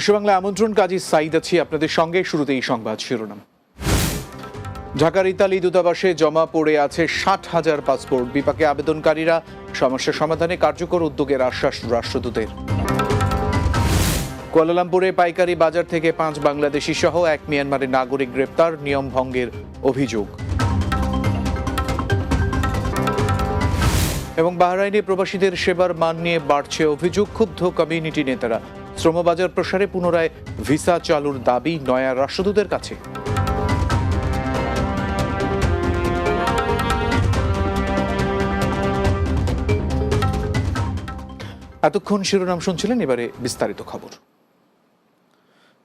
বিশ্ববাংলা আমন্ত্রণ কাজী সাইদ আছি আপনাদের সঙ্গে। শুরুতেই সংবাদ শিরোনাম। ঢাকার ইতালি দূতাবাসে জমা পড়ে আছে ষাট হাজার পাসপোর্ট। বিপাকে আবেদনকারীরা সমস্যা সমাধানে কার্যকর উদ্যোগের আশ্বাস রাষ্ট্রদূতের। কুয়ালালামপুরে পাইকারি বাজার থেকে পাঁচ বাংলাদেশি সহ এক মিয়ানমারের নাগরিক গ্রেপ্তার, নিয়ম ভঙ্গের অভিযোগ। এবং বাহরাইনে প্রবাসীদের সেবার মান নিয়ে বাড়ছে অভিযোগ। ক্ষুব্ধ কমিউনিটি নেতারা। শ্রমবাজার প্রসারে পুনরায় ভিসা চালুর দাবি নয়া রাষ্ট্রদূতের কাছে। এতক্ষণ শিরোনাম শুনছিলেন এবারে বিস্তারিত খবর।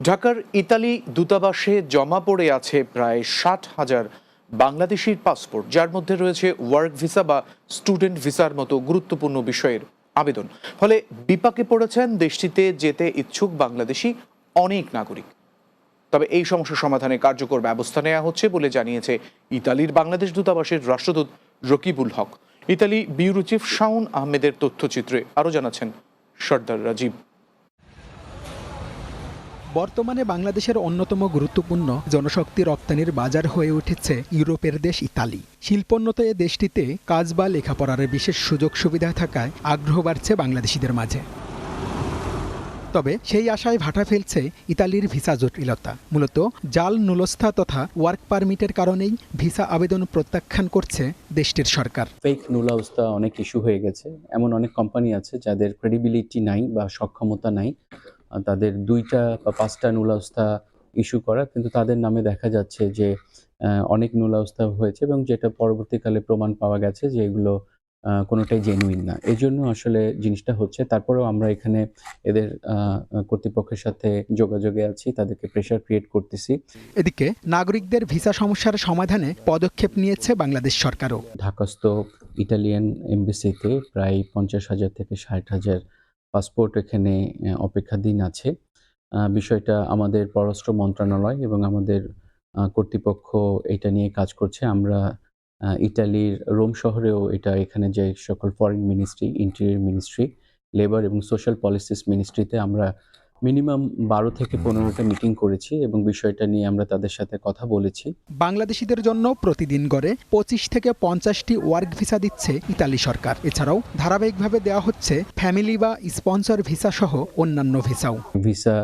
ঢাকার ইতালি দূতাবাসে জমা পড়ে আছে প্রায় ষাট হাজার বাংলাদেশির পাসপোর্ট, যার মধ্যে রয়েছে ওয়ার্ক ভিসা বা স্টুডেন্ট ভিসার মতো গুরুত্বপূর্ণ বিষয়ের আবেদন। ফলে বিপাকে পড়েছেন দেশটিতে যেতে ইচ্ছুক বাংলাদেশি অনেক নাগরিক। তবে এই সমস্যা সমাধানে কার্যকর ব্যবস্থা নেওয়া হচ্ছে বলে জানিয়েছে ইতালির বাংলাদেশ দূতাবাসের রাষ্ট্রদূত Rakibul Haque. Italy bureau chief Shaon আহমেদের তথ্যচিত্রে আরও জানাচ্ছেন সর্দার রাজীব। বর্তমানে বাংলাদেশের অন্যতম গুরুত্বপূর্ণ জনশক্তি রপ্তানির বাজার হয়ে উঠেছে ইউরোপের দেশ ইতালি। শিল্পোন্নত এ দেশটিতে কাজ বা লেখাপড়ার বিশেষ সুযোগ সুবিধা থাকায় আগ্রহ বাড়ছে বাংলাদেশিদের মাঝে। তবে সেই আশায় ভাটা ফেলছে ইতালির ভিসা জটিলতা। মূলত জাল নুলস্থা তথা ওয়ার্ক পারমিটের কারণেই ভিসা আবেদন প্রত্যাখ্যান করছে দেশটির সরকার। ফেক নুল অবস্থা অনেক ইস্যু হয়ে গেছে। এমন অনেক কোম্পানি আছে যাদের ক্রেডিবিলিটি নাই বা সক্ষমতা নাই। তাদের দুইটা বা পাঁচটা নুল অবস্থা ইস্যু করা কিন্তু তাদের নামে দেখা যাচ্ছে যে অনেক নুল অবস্থা হয়েছে এবং যেটা পরবর্তীকালে প্রমাণ পাওয়া গেছে যে এগুলো কোনোটাই জেনুইন না। এই জন্য আসলে জিনিসটা হচ্ছে তারপরেও আমরা এখানে এদের কর্তৃপক্ষের সাথে যোগাযোগে আছি তাদেরকে প্রেশার ক্রিয়েট করতেছি। এদিকে নাগরিকদের ভিসা সমস্যার সমাধানে পদক্ষেপ নিয়েছে বাংলাদেশ সরকারও। ঢাকাস্থ ইটালিয়ান এমবিসিতে প্রায় পঞ্চাশ হাজার থেকে ষাট হাজার পাসপোর্ট এখানে অপেক্ষাধীন আছে। বিষয়টা আমাদের পররাষ্ট্র মন্ত্রণালয় এবং আমাদের কর্তৃপক্ষ এটা নিয়ে কাজ করছে। আমরা ইটালির রোম শহরেও এটা এখানে যে সকল foreign ministry interior ministry labour এবং সোশ্যাল পলিসিস মিনিস্ট্রিতে আমরা মিনিমাম বারো থেকে পনেরোটা মিটিং করেছি এবং বিষয়টা নিয়ে আমরা তাদের সাথে কথা বলেছি। বাংলাদেশিদের জন্য প্রতিদিন গড়ে পঁচিশ থেকে পঞ্চাশটি ওয়ার্ক ভিসা দিচ্ছে ইতালি সরকার। এছাড়াও ধারাবাহিকভাবে দেওয়া হচ্ছে ফ্যামিলি বা স্পন্সর ভিসা সহ অন্যান্য ভিসাও। ভিসা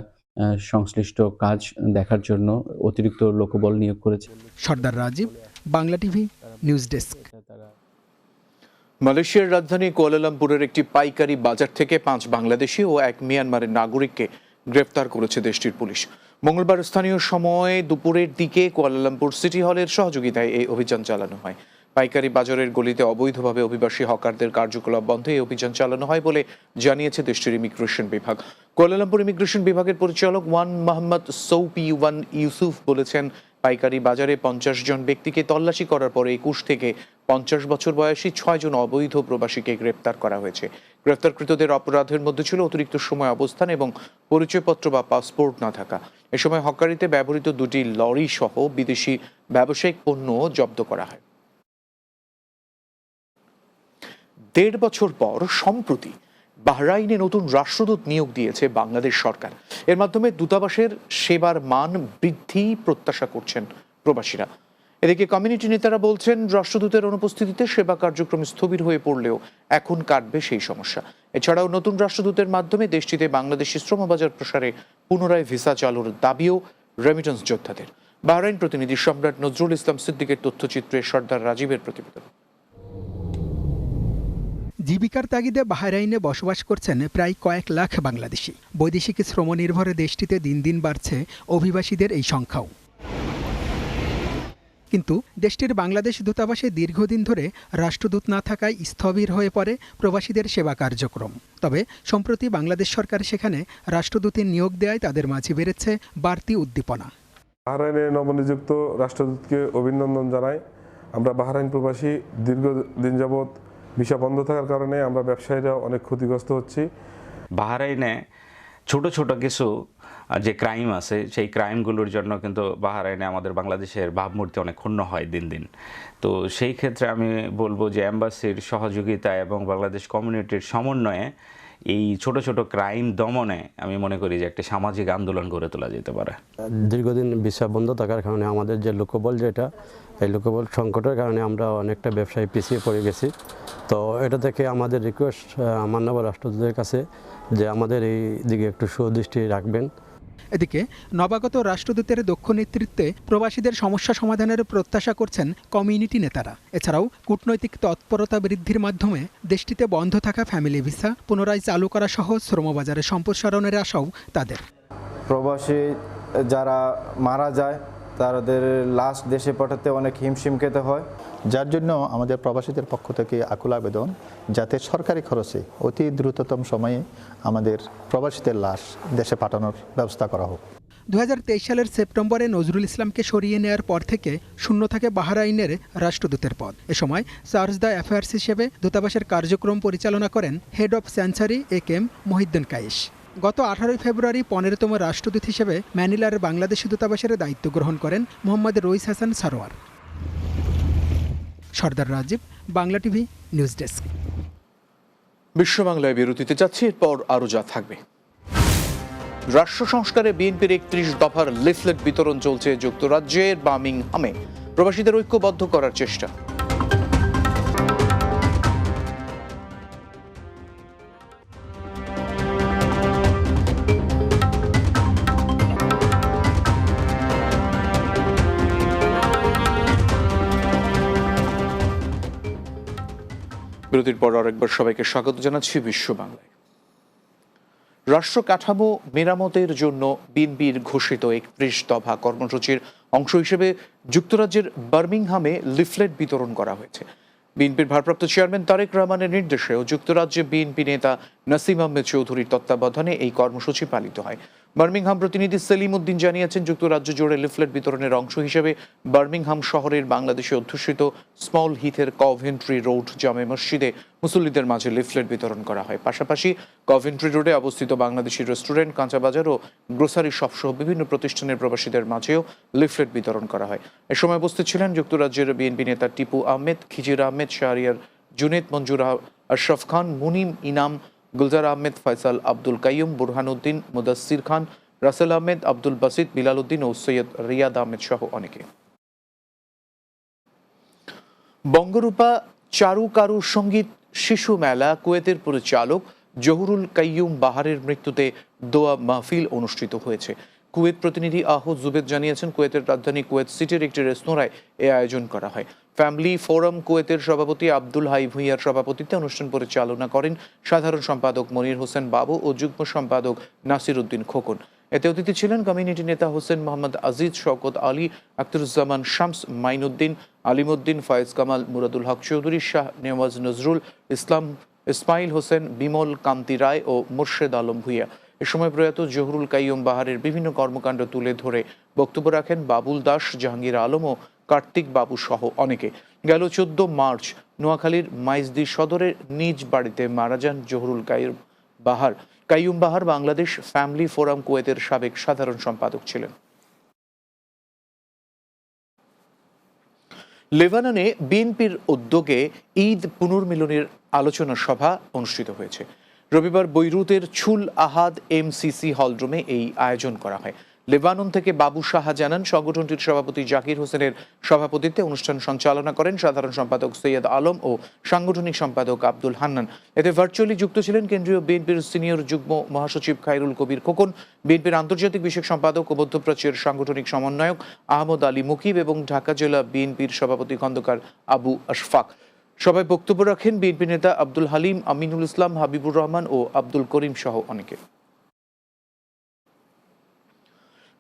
সংশ্লিষ্ট কাজ দেখার জন্য অতিরিক্ত লোকবল নিয়োগ করেছে। Sardar Rajib Bangla TV news desk. মালয়েশিয়ার রাজধানী কুয়ালালামপুরের একটি পাইকারি বাজার থেকে পাঁচ বাংলাদেশি ও এক মিয়ানমারের নাগরিককে গ্রেফতার করেছে দেশটির পুলিশ। মঙ্গলবার স্থানীয় সময় দুপুরের দিকে কুয়ালালামপুর সিটি হলের সহযোগিতায় এই অভিযান চালানো হয়। পাইকারি বাজারের গলিতে অবৈধভাবে অভিবাসী হকারদের কার্যকলাপ বন্ধে এই অভিযান চালানো হয় বলে জানিয়েছে দেশটির ইমিগ্রেশন বিভাগ। কুয়ালালামপুর ইমিগ্রেশন বিভাগের পরিচালক Wan Mohammad Saupi Wan Yusuf বলেছেন, পাইকারি বাজারে পঞ্চাশ জন ব্যক্তিকে তল্লাশি করার পরে একুশ থেকে পঞ্চাশ বছর বয়সী ছয়জন অবৈধ প্রবাসীকে গ্রেপ্তার করা হয়েছে। গ্রেপ্তারকৃতদের অপরাধের মধ্যে ছিল অতিরিক্ত সময় অবস্থান এবং পরিচয়পত্র বা পাসপোর্ট না থাকা। এ সময় হকারিতে ব্যবহৃত দুটি লরি সহ বিদেশি ব্যবসায়িক পণ্য জব্দ করা হয়। দেড় বছর পর সম্প্রতি বাহরাইনে নতুন রাষ্ট্রদূত নিয়োগ দিয়েছে বাংলাদেশ সরকার। এর মাধ্যমে দূতাবাসের সেবার মান বৃদ্ধি প্রত্যাশা করছেন প্রবাসীরা। এদিকে কমিউনিটি নেতারা বলছেন, রাষ্ট্রদূতের অনুপস্থিতিতে সেবা কার্যক্রম স্থবির হয়ে পড়লেও এখন কাটবে সেই সমস্যা। এছাড়াও নতুন রাষ্ট্রদূতের মাধ্যমে দেশটিতে বাংলাদেশি শ্রমবাজার প্রসারে পুনরায় ভিসা চালুর দাবিও রেমিটেন্স যোদ্ধাদের। বাহরাইন প্রতিনিধি সম্রাট নজরুল ইসলাম সিদ্দিকের তথ্যচিত্রে সর্দার রাজীবের প্রতিবেদন। জীবিকার তাগিদে বাহরাইনে বসবাস করছেন প্রায় কয়েক লাখ বাংলাদেশি। বৈদেশিক শ্রমনির্ভর দেশটিতে দিন দিন বাড়ছে অভিবাসীদের এই সংখ্যাও। কিন্তু দেশটির বাংলাদেশ দূতাবাসে দীর্ঘদিন ধরে রাষ্ট্রদূত না থাকায় স্থবির হয়ে পড়ে প্রবাসীদের সেবা কার্যক্রম। তবে সম্প্রতি বাংলাদেশ সরকার সেখানে রাষ্ট্রদূতের নিয়োগ দেওয়ায় তাদের মাঝে বেড়েছে বাড়তি উদ্দীপনা। বাহরাইনে নবনিযুক্ত রাষ্ট্রদূতকে অভিনন্দন জানাই। আমরা বাহরাইন প্রবাসী দীর্ঘদিন যাবৎ ভিসা বন্ধ থাকার কারণে আমরা ব্যবসায়ীরা অনেক ক্ষতিগ্রস্ত হচ্ছি। বাহরাইনে ছোট ছোট কিছু যে ক্রাইম আছে, সেই ক্রাইমগুলোর জন্য কিন্তু বাহারাইনে আমাদের বাংলাদেশের ভাবমূর্তি অনেক ক্ষুণ্ণ হয় দিন দিন। তো সেই ক্ষেত্রে আমি বলব যে অ্যাম্বাসির সহযোগিতা এবং বাংলাদেশ কমিউনিটির সমন্বয়ে এই ছোট ছোট ক্রাইম দমনে আমি মনে করি যে একটা সামাজিক আন্দোলন গড়ে তোলা যেতে পারে। দীর্ঘদিন ভিসা বন্ধ থাকার কারণে আমাদের যে লোকবল যেটা, এই লোকবল সংকটের কারণে আমরা অনেকটা ব্যবসায় পিছিয়ে পড়ে গেছি। তো এটা থেকে আমাদের রিকোয়েস্ট মান্যবর রাষ্ট্রদূতের কাছে যে আমাদের এই দিকে একটু সুদৃষ্টি রাখবেন। এদিকে নবাগত রাষ্ট্রদূতের দক্ষ নেতৃত্বে প্রবাসীদের সমস্যা সমাধানের প্রত্যাশা করছেন কমিউনিটি নেতারা। এছাড়াও কূটনৈতিক তৎপরতা বৃদ্ধির মাধ্যমে দেশটিতে বন্ধ থাকা ফ্যামিলি ভিসা পুনরায় চালু করা সহ শ্রমবাজারে সম্প্রসারণের আশাও তাদের। প্রবাসী যারা মারা যায়, তাদের লাশ দেশে পাঠাতে অনেক হিমশিম খেতে হয়। যার জন্য আমাদের প্রবাসীদের পক্ষ থেকে আকুল আবেদন যাতে সরকারি খরচে অতি দ্রুততম সময়ে আমাদের প্রবাসীদের লাশ দেশে পাঠানোর ব্যবস্থা করা হোক। দুহাজার তেইশ সালের সেপ্টেম্বরে নজরুল ইসলামকে সরিয়ে নেয়ার পর থেকে শূন্য থাকে বাহরাইনের রাষ্ট্রদূতের পদ। এ সময় চার্জ দ্য অ্যাফেয়ার্স হিসেবে দূতাবাসের কার্যক্রম পরিচালনা করেন head of chancery A K M Mohiuddin Kaish গত আঠারোই ফেব্রুয়ারি পনেরোতম রাষ্ট্রদূত হিসেবে ম্যানিলার বাংলাদেশি দূতাবাসের দায়িত্ব গ্রহণ করেন Mohammad Rois Hasan Sarwar. Sardar Rajib, Bangla TV, news desk. বিশ্ব বাংলায় বিরতিতে যাচ্ছি, এরপর আরও যা থাকবে। রাষ্ট্র সংস্কারে বিএনপির একত্রিশ দফার লিফলেট বিতরণ চলছে যুক্তরাজ্যের বামিংহামে। প্রবাসীদের ঐক্যবদ্ধ করার চেষ্টা। বিরতির পর আরেকবার সবাইকে স্বাগত জানাচ্ছি বিশ্ব বাংলায়। রাষ্ট্র কাঠামো মেরামতের জন্য বিএনপির ঘোষিত একত্রিশ দফা কর্মসূচির অংশ হিসেবে যুক্তরাজ্যের বার্মিংহামে লিফলেট বিতরণ করা হয়েছে। বিএনপির ভারপ্রাপ্ত চেয়ারম্যান তারেক রহমানের নির্দেশে ও যুক্তরাজ্যে বিএনপি নেতা নাসিম আহমেদ চৌধুরীর তত্ত্বাবধানে এই কর্মসূচি পালিত হয়। বার্মিংহাম প্রতিনিধি সেলিম উদ্দিন জানিয়েছেন, যুক্তরাজ্য জুড়ে লিফলেট বিতরণের অংশ হিসেবে বার্মিংহাম শহরের বাংলাদেশে অধ্যুষিত স্মল হিথের কভেন্ট্রি রোড জামে মসজিদে মুসল্লিদের মাঝে লিফলেট বিতরণ করা হয়। পাশাপাশি কভেন্ট্রি রোডে অবস্থিত বাংলাদেশি রেস্টুরেন্ট কাঁচা বাজার ও গ্রোসারি শপ সহ বিভিন্ন প্রতিষ্ঠানের প্রবাসীদের মাঝেও লিফলেট বিতরণ করা হয়। এ সময় উপস্থিত ছিলেন যুক্তরাজ্যের বিএনপি নেতা টিপু আহমেদ, খিজির আহমেদ, শাহরিয়ার জুনেদ, মঞ্জুর আশরাফ খান, মুনিম ইনাম গুলজার আহমেদ ফয়সাল আব্দুল কাইয়ুম, বুরহানুদ্দিন মুদাসির খান, রাসেল আহমেদ, আব্দুল বাসিদ বিলাল উদ্দিন ও সৈয়দ রিয়াদ আহমেদ সহ অনেকে। বঙ্গরূপা চারু কারু সংগীত শিশু মেলা কুয়েতের পরিচালক জহুরুল কাইয়ুম বাহারের মৃত্যুতে দোয়া মাহফিল অনুষ্ঠিত হয়েছে। কুয়েত প্রতিনিধি আহ জুবেদ জানিয়েছেন, কুয়েতের রাজধানী কুয়েত সিটির একটি রেস্তোরাঁয় এ আয়োজন করা হয়। ফ্যামিলি ফোরাম কুয়েতের সভাপতি আব্দুল হাই ভুইয়ার সভাপতিত্বে অনুষ্ঠান পরিচালনা করেন সাধারণ সম্পাদক মনির হোসেন বাবু ও যুগ্ম সম্পাদক নাসির উদ্দিন খোকন। এতে অতিথি ছিলেন কমিউনিটি নেতা হোসেন মোহাম্মদ আজিজ, শওকত আলী, আখতারুজ্জামান শামস, মাইনুদ্দিন আলিমুদ্দিন, ফয়েজ কামাল, মুরাদুল হক চৌধুরী, শাহ নেওয়াজ নজরুল ইসলাম, ইসমাইল হোসেন, বিমল কান্তি রায় ও মুর্শেদ আলম ভুইয়া। এ সময় প্রয়াত জহুরুল কাইয়ুম বাহারের বিভিন্ন কর্মকাণ্ড তুলে ধরে বক্তব্য রাখেন বাবুল দাস, জাহাঙ্গীর আলম ও কার্তিক বাবু সহ অনেকে। গেল চোদ্দ মার্চ, নোয়াখালীর মাইজদি সদরের নিজ বাড়িতে মারা যান জহুরুল কাইয়ুম বাহার। কাইয়ুম বাহার বাংলাদেশ ফ্যামিলি ফোরাম কুয়েতের সাবেক সাধারণ সম্পাদক ছিলেন। লেবাননে বিএনপির উদ্যোগে ঈদ পুনর্মিলনের আলোচনা সভা অনুষ্ঠিত হয়েছে। রবিবার বৈরুতের ছুল আহাদ এমসিসি হলরুমে এই আয়োজন করা হয়। লেবানন থেকে বাবু সাহা জানান, সংগঠনটির সভাপতি জাকির হোসেনের সভাপতিত্বে অনুষ্ঠান সঞ্চালনা করেন সাধারণ সম্পাদক সৈয়দ আলম ও সাংগঠনিক সম্পাদক আব্দুল হান্নান। এতে ভার্চুয়ালি যুক্ত ছিলেন কেন্দ্রীয় বিএনপির সিনিয়র যুগ্ম মহাসচিব খাইরুল কবির খোকন, বিএনপির আন্তর্জাতিক বিষয়ক সম্পাদক ও মধ্যপ্রাচ্যের সাংগঠনিক সমন্বয়ক আহমদ আলী মুকিব এবং ঢাকা জেলা বিএনপির সভাপতি খন্দকার আবু আশফাক। সবাই বক্তব্য রাখেন বিএনপি নেতা আব্দুল হালিম, আমিনুল ইসলাম, হাবিবুর রহমান ও আব্দুল করিম সহ অনেকে।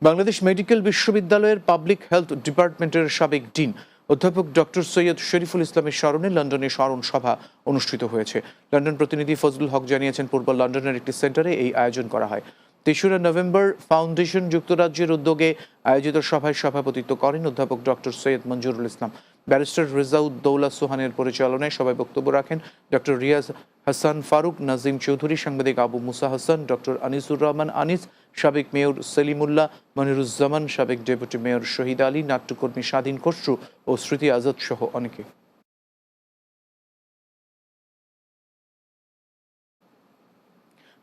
বাংলাদেশ মেডিকেল বিশ্ববিদ্যালয়ের পাবলিক হেলথ ডিপার্টমেন্টের সাবেক ডিন, অধ্যাপক ডক্টর সৈয়দ শরীফুল ইসলামের স্মরণে লন্ডনে স্মরণ সভা অনুষ্ঠিত হয়েছে। লন্ডন প্রতিনিধি ফজলুল হক জানিয়েছেন পূর্ব লন্ডনের একটি সেন্টারে এই আয়োজন করা হয়। তেসরা নভেম্বর ফাউন্ডেশন যুক্তরাজ্যের উদ্যোগে আয়োজিত সভায় সভাপতিত্ব করেন অধ্যাপক ডক্টর সৈয়দ মঞ্জুরুল ইসলাম। ব্যারিস্টার রেজাউদ্দৌলা সোহানের পরিচালনায় সবাই বক্তব্য রাখেন ডক্টর রিয়াজ হাসান ফারুক, নাজিম চৌধুরী, সাংবাদিক আবু মুসা হাসান, ডক্টর আনিসুর রহমান আনিস, সাবেক মেয়র সেলিমুল্লাহ মনিরুজ্জামান, সাবেক ডেপুটি মেয়র শহীদ আলী, নাট্যকর্মী স্বাধীন খসরু ও স্মৃতি আজাদ সহ অনেকে।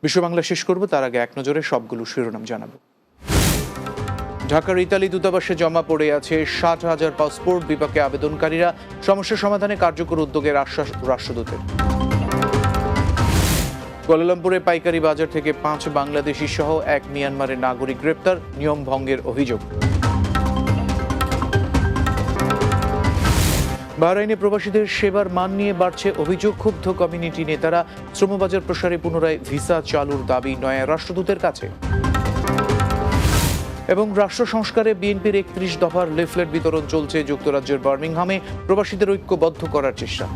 বিশ্ব বাংলা শেষ করব, তার আগে এক নজরে সবগুলো শিরোনাম জানাব। ঢাকার ইতালি দূতাবাসে জমা পড়ে আছে ষাট হাজার পাসপোর্ট বিপাকে আবেদনকারীরা সমস্যা সমাধানে কার্যকর উদ্যোগের আশ্বাস রাষ্ট্রদূতের। কুয়ালালামপুরে পাইকারি বাজার থেকে পাঁচ বাংলাদেশি সহ এক মিয়ানমারের নাগরিক গ্রেপ্তার, নিয়ম ভঙ্গের অভিযোগ। বাহরাইনে প্রবাসীদের সেবার মান নিয়ে বাড়ছে অভিযোগ। ক্ষুব্ধ কমিউনিটি নেতারা শ্রমবাজার প্রসারে পুনরায় ভিসা চালুর দাবি নয়া রাষ্ট্রদূতের কাছে। এবং রাষ্ট্র সংস্কারে বিএনপির একত্রিশ দফার লেফলেট বিতরণ চলছে যুক্তরাজ্যের বার্মিংহামে। প্রবাসীদের ঐক্যবদ্ধ করার চেষ্টা।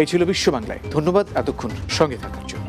এই ছিল বিশ্ব বাংলায়। ধন্যবাদ এতক্ষণ সঙ্গে থাকার জন্য।